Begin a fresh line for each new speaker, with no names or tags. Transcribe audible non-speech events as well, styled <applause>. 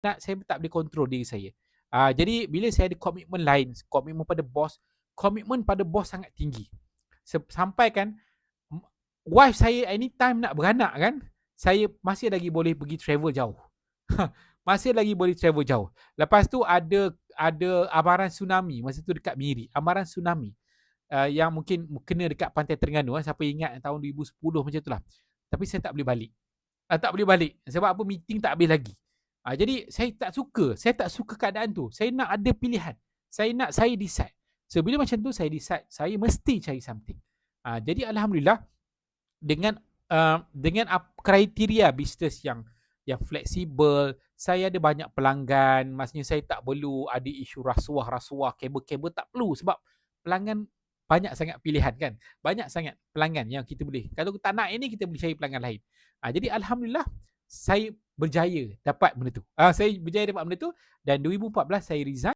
nak saya tak boleh kontrol diri saya. Uh, jadi bila saya ada komitmen lain, komitmen pada bos, komitmen pada bos sangat tinggi. Sampai kan wife saya anytime nak beranak kan, saya masih lagi boleh pergi travel jauh. <laughs> masih lagi boleh travel jauh. Lepas tu ada ada amaran tsunami masa tu dekat Miri, amaran tsunami. Uh, yang mungkin kena dekat pantai Terengganu eh. siapa ingat tahun 2010 macam tu lah. Tapi saya tak boleh balik. Uh, tak boleh balik sebab apa meeting tak habis lagi. Uh, jadi saya tak suka, saya tak suka keadaan tu. Saya nak ada pilihan. Saya nak saya decide. So bila macam tu saya decide saya mesti cari something. Uh, jadi alhamdulillah dengan uh, dengan kriteria bisnes yang yang fleksibel, saya ada banyak pelanggan, maksudnya saya tak perlu ada isu rasuah-rasuah, kabel-kabel tak perlu sebab pelanggan banyak sangat pilihan kan. Banyak sangat pelanggan yang kita boleh. Kalau tak nak ini kita boleh cari pelanggan lain. Uh, jadi alhamdulillah saya berjaya dapat benda tu. Uh, saya berjaya dapat benda tu dan 2014 saya resign